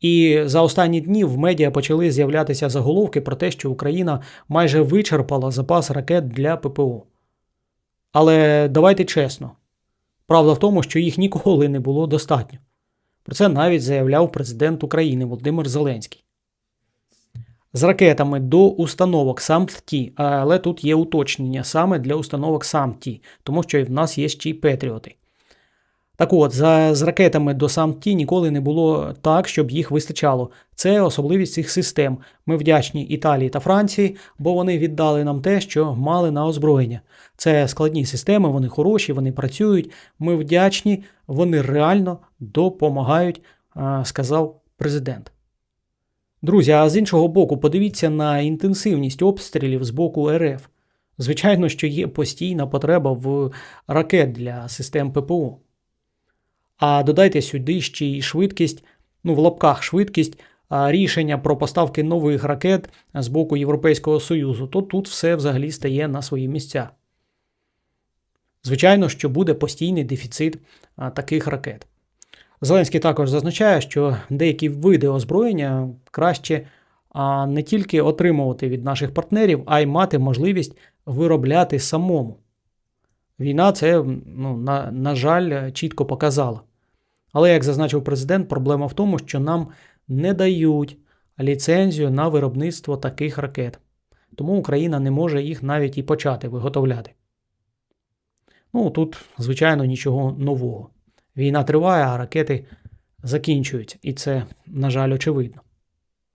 І за останні дні в медіа почали з'являтися заголовки про те, що Україна майже вичерпала запас ракет для ППО. Але давайте чесно, правда в тому, що їх ніколи не було достатньо. Про це навіть заявляв президент України Володимир Зеленський. З ракетами до установок САМТ-Ті, але тут є уточнення саме для установок САМТ-Ті, тому що і в нас є ще й Петріоти. Так от, за, з ракетами до САМТ-Ті ніколи не було так, щоб їх вистачало. Це особливість цих систем. Ми вдячні Італії та Франції, бо вони віддали нам те, що мали на озброєння. Це складні системи, вони хороші, вони працюють. Ми вдячні, вони реально допомагають, сказав президент. Друзі, а з іншого боку, подивіться на інтенсивність обстрілів з боку РФ. Звичайно, що є постійна потреба в ракет для систем ППО. А додайте сюди ще й швидкість, ну в лапках швидкість рішення про поставки нових ракет з боку Європейського Союзу, то тут все взагалі стає на свої місця. Звичайно, що буде постійний дефіцит таких ракет. Зеленський також зазначає, що деякі види озброєння краще не тільки отримувати від наших партнерів, а й мати можливість виробляти самому. Війна це, ну, на, на жаль, чітко показала. Але, як зазначив президент, проблема в тому, що нам не дають ліцензію на виробництво таких ракет. Тому Україна не може їх навіть і почати виготовляти. Ну, тут, звичайно, нічого нового. Війна триває, а ракети закінчуються, і це, на жаль, очевидно.